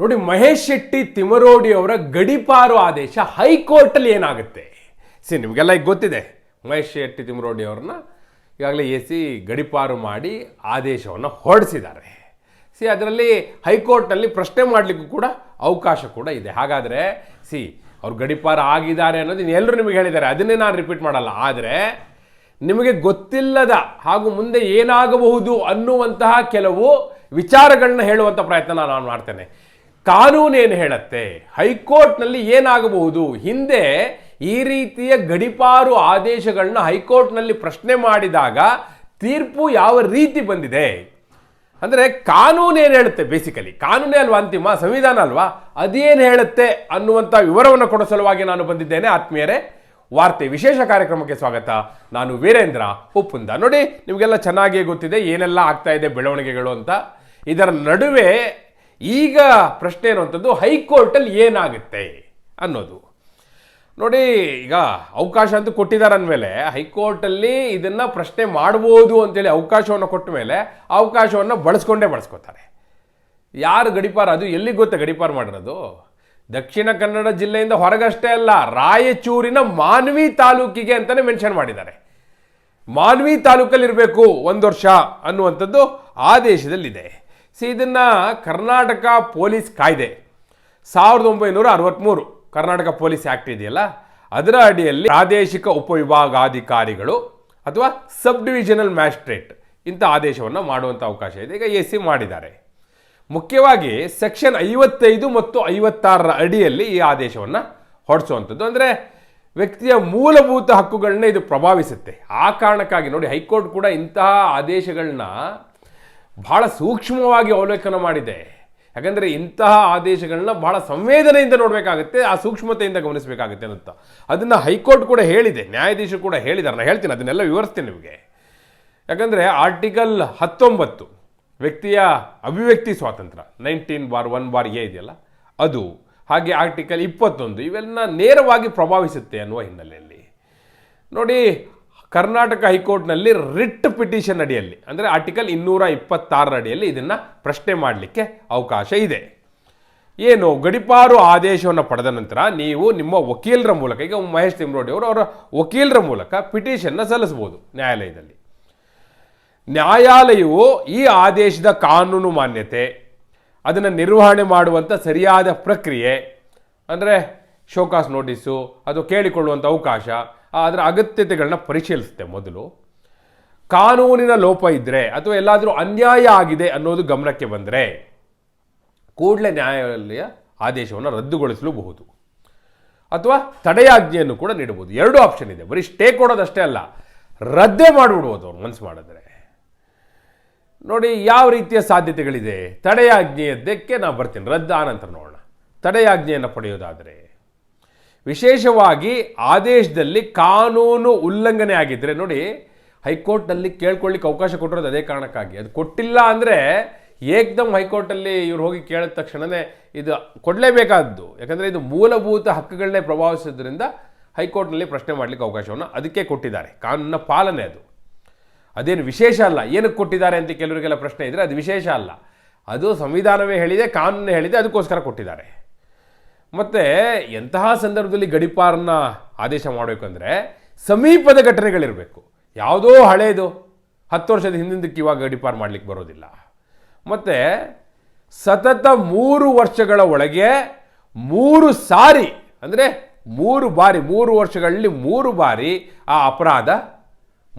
ನೋಡಿ ಮಹೇಶ್ ಶೆಟ್ಟಿ ತಿಮರೋಡಿ ಅವರ ಗಡಿಪಾರು ಆದೇಶ ಹೈಕೋರ್ಟಲ್ಲಿ ಏನಾಗುತ್ತೆ? ಸಿ, ನಿಮಗೆಲ್ಲ ಈಗ ಗೊತ್ತಿದೆ. ಮಹೇಶ್ ಶೆಟ್ಟಿ ತಿಮರೋಡಿ ಅವ್ರನ್ನ ಈಗಾಗಲೇ ಎ ಸಿ ಗಡಿಪಾರು ಮಾಡಿ ಆದೇಶವನ್ನು ಹೊರಡಿಸಿದ್ದಾರೆ. ಸಿ, ಅದರಲ್ಲಿ ಹೈಕೋರ್ಟ್ನಲ್ಲಿ ಪ್ರಶ್ನೆ ಮಾಡಲಿಕ್ಕೂ ಕೂಡ ಅವಕಾಶ ಕೂಡ ಇದೆ. ಹಾಗಾದರೆ ಸಿ, ಅವ್ರು ಗಡಿಪಾರು ಆಗಿದ್ದಾರೆ ಅನ್ನೋದು ಎಲ್ಲರೂ ನಿಮಗೆ ಹೇಳಿದ್ದಾರೆ. ಅದನ್ನೇ ನಾನು ರಿಪೀಟ್ ಮಾಡಲ್ಲ. ಆದರೆ ನಿಮಗೆ ಗೊತ್ತಿಲ್ಲದ ಹಾಗೂ ಮುಂದೆ ಏನಾಗಬಹುದು ಅನ್ನುವಂತಹ ಕೆಲವು ವಿಚಾರಗಳನ್ನ ಹೇಳುವಂಥ ಪ್ರಯತ್ನ ನಾನು ಮಾಡ್ತೇನೆ. ಕಾನೂನೇನು ಹೇಳುತ್ತೆ? ಹೈಕೋರ್ಟ್ನಲ್ಲಿ ಏನಾಗಬಹುದು? ಹಿಂದೆ ಈ ರೀತಿಯ ಗಡಿಪಾರು ಆದೇಶಗಳನ್ನ ಹೈಕೋರ್ಟ್ನಲ್ಲಿ ಪ್ರಶ್ನೆ ಮಾಡಿದಾಗ ತೀರ್ಪು ಯಾವ ರೀತಿ ಬಂದಿದೆ? ಅಂದರೆ ಕಾನೂನು ಏನು ಹೇಳುತ್ತೆ ಬೇಸಿಕಲಿ ಕಾನೂನೇ ಅಲ್ವಾ ಅಂತಿಮ? ಸಂವಿಧಾನ ಅಲ್ವಾ? ಅದೇನು ಹೇಳುತ್ತೆ ಅನ್ನುವಂಥ ವಿವರವನ್ನು ಕೊಡೋ ಸಲುವಾಗಿ ನಾನು ಬಂದಿದ್ದೇನೆ. ಆತ್ಮೀಯರೇ, ವಾರ್ತೆ ವಿಶೇಷ ಕಾರ್ಯಕ್ರಮಕ್ಕೆ ಸ್ವಾಗತ. ನಾನು ವೀರೇಂದ್ರ ಉಪ್ಪುಂದ. ನೋಡಿ, ನಿಮಗೆಲ್ಲ ಚೆನ್ನಾಗಿಯೇ ಗೊತ್ತಿದೆ, ಏನೆಲ್ಲ ಆಗ್ತಾ ಇದೆ ಬೆಳವಣಿಗೆಗಳು ಅಂತ. ಇದರ ನಡುವೆ ಈಗ ಪ್ರಶ್ನೆ ಇರುವಂಥದ್ದು ಹೈಕೋರ್ಟಲ್ಲಿ ಏನಾಗುತ್ತೆ ಅನ್ನೋದು. ನೋಡಿ, ಈಗ ಅವಕಾಶ ಅಂತೂ ಕೊಟ್ಟಿದ್ದಾರೆ ಅಂದಮೇಲೆ ಹೈಕೋರ್ಟಲ್ಲಿ ಇದನ್ನು ಪ್ರಶ್ನೆ ಮಾಡ್ಬೋದು ಅಂತೇಳಿ ಅವಕಾಶವನ್ನು ಕೊಟ್ಟ ಮೇಲೆ ಅವಕಾಶವನ್ನು ಬಳಸ್ಕೊಂಡೇ ಬಳಸ್ಕೋತಾರೆ. ಯಾರು ಗಡಿಪಾರ? ಅದು ಎಲ್ಲಿ ಗೊತ್ತಾ ಗಡಿಪಾರು ಮಾಡಿರೋದು? ದಕ್ಷಿಣ ಕನ್ನಡ ಜಿಲ್ಲೆಯಿಂದ ಹೊರಗಷ್ಟೇ ಅಲ್ಲ, ರಾಯಚೂರಿನ ಮಾನ್ವಿ ತಾಲೂಕಿಗೆ ಅಂತಲೇ ಮೆನ್ಷನ್ ಮಾಡಿದ್ದಾರೆ. ಮಾನ್ವಿ ತಾಲೂಕಲ್ಲಿರಬೇಕು ಒಂದು ವರ್ಷ ಅನ್ನುವಂಥದ್ದು ಆದೇಶದಲ್ಲಿದೆ. ಸಿ, ಇದನ್ನು ಕರ್ನಾಟಕ ಪೊಲೀಸ್ ಕಾಯ್ದೆ. ಸಾವಿರದ ಒಂಬೈನೂರ ಅರವತ್ತ್ಮೂರು ಕರ್ನಾಟಕ ಪೊಲೀಸ್ ಆ್ಯಕ್ಟ್ ಇದೆಯಲ್ಲ? ಅದರ ಅಡಿಯಲ್ಲಿ ಪ್ರಾದೇಶಿಕ ಉಪವಿಭಾಗಾಧಿಕಾರಿಗಳು ಅಥವಾ ಸಬ್ ಡಿವಿಷನಲ್ ಮ್ಯಾಜಿಸ್ಟ್ರೇಟ್ ಇಂಥ ಆದೇಶವನ್ನು ಮಾಡುವಂಥ ಅವಕಾಶ ಇದೆ. ಈಗ ಎ ಸಿ ಮಾಡಿದ್ದಾರೆ. ಮುಖ್ಯವಾಗಿ ಸೆಕ್ಷನ್ ಐವತ್ತೈದು ಮತ್ತು ಐವತ್ತಾರರ ಅಡಿಯಲ್ಲಿ ಈ ಆದೇಶವನ್ನು ಹೊಡೆಸುವಂಥದ್ದು ಅಂದರೆ ವ್ಯಕ್ತಿಯ ಮೂಲಭೂತ ಹಕ್ಕುಗಳನ್ನ ಇದು ಪ್ರಭಾವಿಸುತ್ತೆ. ಆ ಕಾರಣಕ್ಕಾಗಿ ನೋಡಿ, ಹೈಕೋರ್ಟ್ ಕೂಡ ಇಂತಹ ಆದೇಶಗಳನ್ನ ಬಹಳ ಸೂಕ್ಷ್ಮವಾಗಿ ಅವಲೋಕನ ಮಾಡಿದೆ. ಯಾಕಂದರೆ ಇಂತಹ ಆದೇಶಗಳನ್ನ ಬಹಳ ಸಂವೇದನೆಯಿಂದ ನೋಡಬೇಕಾಗುತ್ತೆ, ಆ ಸೂಕ್ಷ್ಮತೆಯಿಂದ ಗಮನಿಸಬೇಕಾಗುತ್ತೆ ಅಂತ. ಅದನ್ನು ಹೈಕೋರ್ಟ್ ಕೂಡ ಹೇಳಿದೆ, ನ್ಯಾಯಾಧೀಶರು ಕೂಡ ಹೇಳಿದ್ದಾರೆ. ನಾನು ಹೇಳ್ತೀನಿ, ಅದನ್ನೆಲ್ಲ ವಿವರಿಸ್ತೀನಿ ನಿಮಗೆ. ಯಾಕಂದರೆ ಆರ್ಟಿಕಲ್ ಹತ್ತೊಂಬತ್ತು, ವ್ಯಕ್ತಿಯ ಅಭಿವ್ಯಕ್ತಿ ಸ್ವಾತಂತ್ರ್ಯ, nineteen bar one bar A ಇದೆಯಲ್ಲ, ಅದು. ಹಾಗೆ ಆರ್ಟಿಕಲ್ ಇಪ್ಪತ್ತೊಂದು, ಇವೆಲ್ಲ ನೇರವಾಗಿ ಪ್ರಭಾವಿಸುತ್ತೆ ಅನ್ನುವ ಹಿನ್ನೆಲೆಯಲ್ಲಿ. ನೋಡಿ ಕರ್ನಾಟಕ ಹೈಕೋರ್ಟ್ನಲ್ಲಿ ರಿಟ್ ಪಿಟಿಷನ್ ಅಡಿಯಲ್ಲಿ, ಅಂದರೆ ಆರ್ಟಿಕಲ್ ಇನ್ನೂರ ಇಪ್ಪತ್ತಾರರ ಅಡಿಯಲ್ಲಿ ಇದನ್ನು ಪ್ರಶ್ನೆ ಮಾಡಲಿಕ್ಕೆ ಅವಕಾಶ ಇದೆ. ಏನು, ಗಡಿಪಾರು ಆದೇಶವನ್ನು ಪಡೆದ ನಂತರ ನೀವು ನಿಮ್ಮ ವಕೀಲರ ಮೂಲಕ, ಈಗ ಮಹೇಶ್ ತಿಮ್ರೋಡಿ ಅವರು ಅವರ ವಕೀಲರ ಮೂಲಕ ಪಿಟಿಷನ್ನ ಸಲ್ಲಿಸ್ಬೋದು ನ್ಯಾಯಾಲಯದಲ್ಲಿ. ನ್ಯಾಯಾಲಯವು ಈ ಆದೇಶದ ಕಾನೂನು ಮಾನ್ಯತೆ, ಅದನ್ನು ನಿರ್ವಹಣೆ ಮಾಡುವಂಥ ಸರಿಯಾದ ಪ್ರಕ್ರಿಯೆ, ಅಂದರೆ ಶೋಕಾಸ್ ನೋಟಿಸು, ಅದು ಕೇಳಿಕೊಳ್ಳುವಂಥ ಅವಕಾಶ ಅದರ ಅಗತ್ಯತೆಗಳನ್ನ ಪರಿಶೀಲಿಸುತ್ತೆ ಮೊದಲು. ಕಾನೂನಿನ ಲೋಪ ಇದ್ದರೆ ಅಥವಾ ಎಲ್ಲಾದರೂ ಅನ್ಯಾಯ ಆಗಿದೆ ಅನ್ನೋದು ಗಮನಕ್ಕೆ ಬಂದರೆ ಕೂಡಲೇ ನ್ಯಾಯಾಲಯ ಆದೇಶವನ್ನು ರದ್ದುಗೊಳಿಸಲೂಬಹುದು. ಅಥವಾ ತಡೆಯಾಜ್ಞೆಯನ್ನು ಕೂಡ ನೀಡಬಹುದು. ಎರಡು ಆಪ್ಷನ್ ಇದೆ. ಬರೀ ಸ್ಟೇ ಕೊಡೋದಷ್ಟೇ ಅಲ್ಲ, ರದ್ದೇ ಮಾಡಿಬಿಡ್ಬೋದು ಅವ್ರು ಮನಸ್ಸು ಮಾಡಿದ್ರೆ. ನೋಡಿ, ಯಾವ ರೀತಿಯ ಸಾಧ್ಯತೆಗಳಿದೆ? ತಡೆಯಾಜ್ಞೆಯದ್ದಕ್ಕೆ ನಾನು ಬರ್ತೀನಿ. ರದ್ದು ಆನಂತರ ನೋಡೋಣ. ತಡೆಯಾಜ್ಞೆಯನ್ನು ಪಡೆಯೋದಾದರೆ. ವಿಶೇಷವಾಗಿ ಆದೇಶದಲ್ಲಿ ಕಾನೂನು ಉಲ್ಲಂಘನೆ ಆಗಿದ್ದರೆ ನೋಡಿ ಹೈಕೋರ್ಟ್ನಲ್ಲಿ ಕೇಳ್ಕೊಳ್ಳಿಕ್ಕೆ ಅವಕಾಶ ಕೊಟ್ಟಿರೋದು ಅದೇ ಕಾರಣಕ್ಕಾಗಿ. ಅದು ಕೊಟ್ಟಿಲ್ಲ ಅಂದರೆ ಏಕ್ದಮ್ ಹೈಕೋರ್ಟಲ್ಲಿ ಇವ್ರು ಹೋಗಿ ಕೇಳಿದ ತಕ್ಷಣವೇ ಇದು ಕೊಡಲೇಬೇಕಾದ್ದು. ಯಾಕಂದರೆ ಇದು ಮೂಲಭೂತ ಹಕ್ಕುಗಳನ್ನೇ ಪ್ರಭಾವಿಸೋದ್ರಿಂದ ಹೈಕೋರ್ಟ್ನಲ್ಲಿ ಪ್ರಶ್ನೆ ಮಾಡಲಿಕ್ಕೆ ಅವಕಾಶವನ್ನು ಅದಕ್ಕೆ ಕೊಟ್ಟಿದ್ದಾರೆ. ಕಾನೂನಿನ ಪಾಲನೆ ಅದು. ಅದೇನು ವಿಶೇಷ ಅಲ್ಲ. ಏನಕ್ಕೆ ಕೊಟ್ಟಿದ್ದಾರೆ ಅಂತ ಕೆಲವರಿಗೆಲ್ಲ ಪ್ರಶ್ನೆ ಇದ್ದರೆ ಅದು ವಿಶೇಷ ಅಲ್ಲ. ಅದು ಸಂವಿಧಾನವೇ ಹೇಳಿದೆ, ಕಾನೂನೇ ಹೇಳಿದೆ, ಅದಕ್ಕೋಸ್ಕರ ಕೊಟ್ಟಿದ್ದಾರೆ. ಮತ್ತು ಎಂತಹ ಸಂದರ್ಭದಲ್ಲಿ ಗಡಿಪಾರನ್ನ ಆದೇಶ ಮಾಡಬೇಕಂದ್ರೆ ಸಮೀಪದ ಘಟನೆಗಳಿರಬೇಕು. ಯಾವುದೋ ಹಳೆಯದು ಹತ್ತು ವರ್ಷದ ಹಿಂದಿಂದಕ್ಕೆ ಇವಾಗ ಗಡಿಪಾರು ಮಾಡಲಿಕ್ಕೆ ಬರೋದಿಲ್ಲ. ಮತ್ತು ಸತತ ಮೂರು ವರ್ಷಗಳ ಒಳಗೆ ಮೂರು ಸಾರಿ, ಅಂದರೆ ಮೂರು ಬಾರಿ, ಮೂರು ವರ್ಷಗಳಲ್ಲಿ ಮೂರು ಬಾರಿ ಆ ಅಪರಾಧ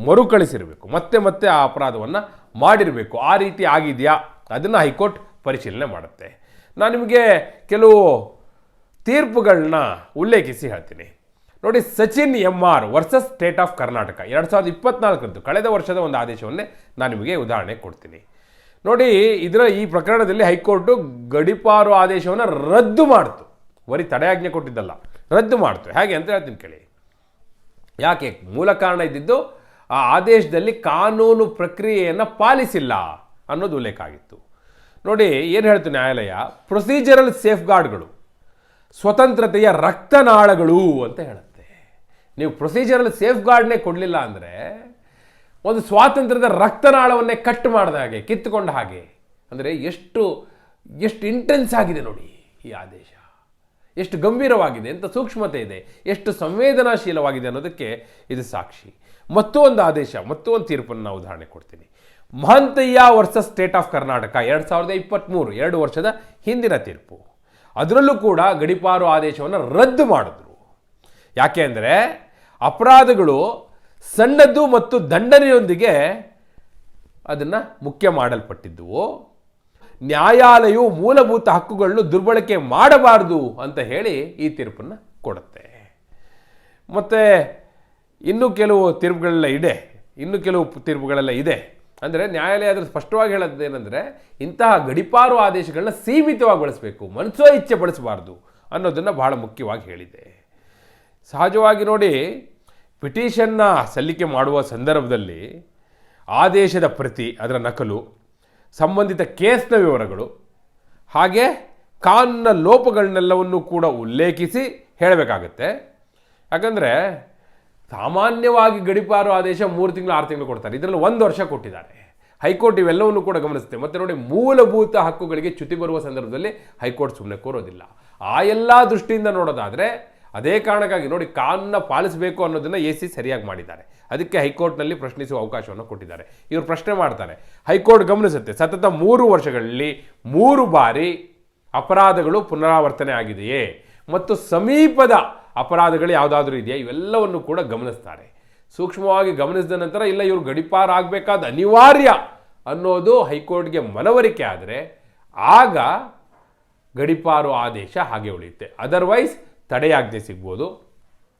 ಮರುಕಳಿಸಿರಬೇಕು. ಮತ್ತೆ ಮತ್ತೆ ಆ ಅಪರಾಧವನ್ನು ಮಾಡಿರಬೇಕು. ಆ ರೀತಿ ಆಗಿದೆಯಾ? ಅದನ್ನು ಹೈಕೋರ್ಟ್ ಪರಿಶೀಲನೆ ಮಾಡುತ್ತೆ. ನಾನು ನಿಮಗೆ ಕೆಲವು ತೀರ್ಪುಗಳನ್ನ ಉಲ್ಲೇಖಿಸಿ ಹೇಳ್ತೀನಿ. ನೋಡಿ, Sachin M R versus state of Karnataka. ಎರಡು ಸಾವಿರದ ಇಪ್ಪತ್ನಾಲ್ಕರದ್ದು ಕಳೆದ ವರ್ಷದ ಒಂದು ಆದೇಶವನ್ನೇ ನಾನು ನಿಮಗೆ ಉದಾಹರಣೆ ಕೊಡ್ತೀನಿ. ನೋಡಿ, ಇದರ ಈ ಪ್ರಕರಣದಲ್ಲಿ ಹೈಕೋರ್ಟು ಗಡಿಪಾರು ಆದೇಶವನ್ನು ರದ್ದು ಮಾಡ್ತು. ಬರೀ ತಡೆಯಾಜ್ಞೆ ಕೊಟ್ಟಿದ್ದಲ್ಲ. ರದ್ದು ಮಾಡ್ತು. ಹೇಗೆ ಅಂತ ಹೇಳ್ತೀನಿ ಕೇಳಿ. ಯಾಕೆ? ಮೂಲ ಕಾರಣ ಇದ್ದಿದ್ದು ಆ ಆದೇಶದಲ್ಲಿ ಕಾನೂನು ಪ್ರಕ್ರಿಯೆಯನ್ನು ಪಾಲಿಸಿಲ್ಲ ಅನ್ನೋದು ಉಲ್ಲೇಖ ಆಗಿತ್ತು. ನೋಡಿ, ಏನು ಹೇಳ್ತು ನ್ಯಾಯಾಲಯ? ಪ್ರೊಸೀಜರಲ್ ಸೇಫ್ ಗಾರ್ಡ್ಗಳು ಸ್ವತಂತ್ರತೆಯ ರಕ್ತನಾಳಗಳು ಅಂತ ಹೇಳುತ್ತೆ. ನೀವು ಪ್ರೊಸೀಜರಲ್ಲಿ ಸೇಫ್ ಗಾರ್ಡ್ನೇ ಕೊಡಲಿಲ್ಲ ಅಂದರೆ ಒಂದು ಸ್ವಾತಂತ್ರ್ಯದ ರಕ್ತನಾಳವನ್ನೇ ಕಟ್ ಮಾಡಿದ ಹಾಗೆ ಕಿತ್ತುಕೊಂಡ ಹಾಗೆ, ಅಂದರೆ ಎಷ್ಟು ಎಷ್ಟು ಇಂಟೆನ್ಸ್ ಆಗಿದೆ ನೋಡಿ ಈ ಆದೇಶ. ಎಷ್ಟು ಗಂಭೀರವಾಗಿದೆ ಎಂಥ ಸೂಕ್ಷ್ಮತೆ ಇದೆ, ಎಷ್ಟು ಸಂವೇದನಾಶೀಲವಾಗಿದೆ ಅನ್ನೋದಕ್ಕೆ ಇದು ಸಾಕ್ಷಿ. ಮತ್ತೊಂದು ಆದೇಶ ಮತ್ತೊಂದು ತೀರ್ಪನ್ನು ನಾವು ಉದಾಹರಣೆ ಕೊಡ್ತೀನಿ. Mahantayya versus state of Karnataka ಎರಡು ಸಾವಿರದ ಇಪ್ಪತ್ತ್ಮೂರು ಎರಡು ವರ್ಷದ ಹಿಂದಿನ ತೀರ್ಪು. ಅದರಲ್ಲೂ ಕೂಡ ಗಡಿಪಾರು ಆದೇಶವನ್ನು ರದ್ದು ಮಾಡಿದ್ರು. ಯಾಕೆ ಅಂದರೆ ಅಪರಾಧಗಳು ಸಣ್ಣದ್ದು ಮತ್ತು ದಂಡನೆಯೊಂದಿಗೆ ಅದನ್ನು ಮುಖ್ಯ ಮಾಡಲ್ಪಟ್ಟಿದ್ದುವು ನ್ಯಾಯಾಲಯವು ಮೂಲಭೂತ ಹಕ್ಕುಗಳನ್ನು ದುರ್ಬಳಕೆ ಮಾಡಬಾರದು ಅಂತ ಹೇಳಿ ಈ ತೀರ್ಪನ್ನು ಕೊಡುತ್ತೆ. ಮತ್ತು ಇನ್ನೂ ಕೆಲವು ತೀರ್ಪುಗಳೆಲ್ಲ ಇದೆ. ಇನ್ನು ಕೆಲವು ತೀರ್ಪುಗಳೆಲ್ಲ ಇದೆ. ಅಂದರೆ ನ್ಯಾಯಾಲಯ ಅದರ ಸ್ಪಷ್ಟವಾಗಿ ಏನಂದರೆ, ಇಂತಹ ಗಡಿಪಾರು ಆದೇಶಗಳನ್ನ ಸೀಮಿತವಾಗಿ ಬಳಸಬೇಕು, ಮನಸ್ಸೋ ಇಚ್ಛೆ ಬಳಸಬಾರ್ದು ಅನ್ನೋದನ್ನು ಬಹಳ ಮುಖ್ಯವಾಗಿ ಹೇಳಿದೆ. ಸಹಜವಾಗಿ ನೋಡಿ ಪಿಟಿಷನ್ನ ಸಲ್ಲಿಕೆ ಮಾಡುವ ಸಂದರ್ಭದಲ್ಲಿ ಆದೇಶದ ಪ್ರತಿ, ಅದರ ನಕಲು, ಸಂಬಂಧಿತ ಕೇಸ್ನ ವಿವರಗಳು, ಹಾಗೆ ಕಾನೂನಿನ ಲೋಪಗಳನ್ನೆಲ್ಲವನ್ನು ಕೂಡ ಉಲ್ಲೇಖಿಸಿ ಹೇಳಬೇಕಾಗತ್ತೆ. ಯಾಕಂದರೆ ಸಾಮಾನ್ಯವಾಗಿ ಗಡಿಪಾರು ಆದೇಶ ಮೂರು ತಿಂಗಳು, ಆರು ತಿಂಗಳು ಕೊಡ್ತಾರೆ. ಇದರಲ್ಲಿ ಒಂದು ವರ್ಷ ಕೊಟ್ಟಿದ್ದಾರೆ. ಹೈಕೋರ್ಟ್ ಇವೆಲ್ಲವನ್ನು ಕೂಡ ಗಮನಿಸುತ್ತೆ. ಮತ್ತು ನೋಡಿ, ಮೂಲಭೂತ ಹಕ್ಕುಗಳಿಗೆ ಚ್ಯುತಿ ಬರುವ ಸಂದರ್ಭದಲ್ಲಿ ಹೈಕೋರ್ಟ್ ಸುಮ್ಮನೆ ಕೋರೋದಿಲ್ಲ. ಆ ಎಲ್ಲ ದೃಷ್ಟಿಯಿಂದ ನೋಡೋದಾದರೆ, ಅದೇ ಕಾರಣಕ್ಕಾಗಿ ನೋಡಿ ಕಾನೂನ ಪಾಲಿಸಬೇಕು ಅನ್ನೋದನ್ನು ಎ ಸಿ ಸರಿಯಾಗಿ ಮಾಡಿದ್ದಾರೆ. ಅದಕ್ಕೆ ಹೈಕೋರ್ಟ್ನಲ್ಲಿ ಪ್ರಶ್ನಿಸುವ ಅವಕಾಶವನ್ನು ಕೊಟ್ಟಿದ್ದಾರೆ. ಇವರು ಪ್ರಶ್ನೆ ಮಾಡ್ತಾರೆ. ಹೈಕೋರ್ಟ್ ಗಮನಿಸುತ್ತೆ, ಸತತ ಮೂರು ವರ್ಷಗಳಲ್ಲಿ ಮೂರು ಬಾರಿ ಅಪರಾಧಗಳು ಪುನರಾವರ್ತನೆ ಆಗಿದೆಯೇ? ಮತ್ತು ಸಮೀಪದ ಅಪರಾಧಗಳು ಯಾವುದಾದ್ರೂ ಇದೆಯಾ? ಇವೆಲ್ಲವನ್ನು ಕೂಡ ಗಮನಿಸ್ತಾರೆ. ಸೂಕ್ಷ್ಮವಾಗಿ ಗಮನಿಸಿದ ನಂತರ, ಇಲ್ಲ, ಇವರು ಗಡಿಪಾರ ಆಗಬೇಕಾದ ಅನಿವಾರ್ಯ ಅನ್ನೋದು ಹೈಕೋರ್ಟ್ಗೆ ಮನವರಿಕೆ ಆದರೆ, ಆಗ ಗಡಿಪಾರು ಆದೇಶ ಹಾಗೆ ಉಳಿಯುತ್ತೆ. ಅದರ್ವೈಸ್ ತಡೆಯಾಜ್ಞೆ ಸಿಗ್ಬೋದು.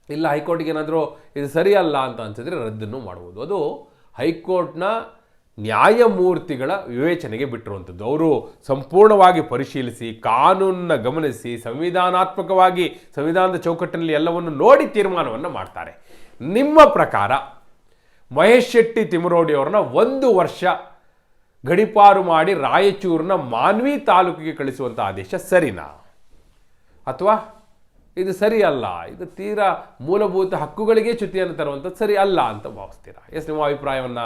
ಇಲ್ಲ, ಹೈಕೋರ್ಟ್ಗೆ ಏನಾದರೂ ಇದು ಸರಿಯಲ್ಲ ಅಂತ ಅನ್ಸಿದ್ರೆ ರದ್ದನ್ನು ಮಾಡ್ಬೋದು. ಅದು ಹೈಕೋರ್ಟ್ನ ನ್ಯಾಯಮೂರ್ತಿಗಳ ವಿವೇಚನೆಗೆ ಬಿಟ್ಟಿರುವಂಥದ್ದು. ಅವರು ಸಂಪೂರ್ಣವಾಗಿ ಪರಿಶೀಲಿಸಿ, ಕಾನೂನನ್ನ ಗಮನಿಸಿ, ಸಂವಿಧಾನಾತ್ಮಕವಾಗಿ ಸಂವಿಧಾನದ ಚೌಕಟ್ಟಿನಲ್ಲಿ ಎಲ್ಲವನ್ನು ನೋಡಿ ತೀರ್ಮಾನವನ್ನು ಮಾಡ್ತಾರೆ. ನಿಮ್ಮ ಪ್ರಕಾರ ಮಹೇಶ್ ಶೆಟ್ಟಿ ತಿಮರೋಡಿ ಅವ್ರನ್ನ ಒಂದು ವರ್ಷ ಗಡಿಪಾರು ಮಾಡಿ ರಾಯಚೂರಿನ ಮಾನ್ವಿ ತಾಲೂಕಿಗೆ ಕಳಿಸುವಂಥ ಆದೇಶ ಸರಿನಾ? ಅಥವಾ ಇದು ಸರಿ ಅಲ್ಲ ಇದು ತೀರಾ ಮೂಲಭೂತ ಹಕ್ಕುಗಳಿಗೆ ಚ್ಯುತಿಯನ್ನು ತರುವಂಥದ್ದು ಸರಿ ಅಲ್ಲ ಅಂತ ಭಾವಿಸ್ತೀರಾ? ಎಸ್, ನಿಮ್ಮ ಅಭಿಪ್ರಾಯವನ್ನು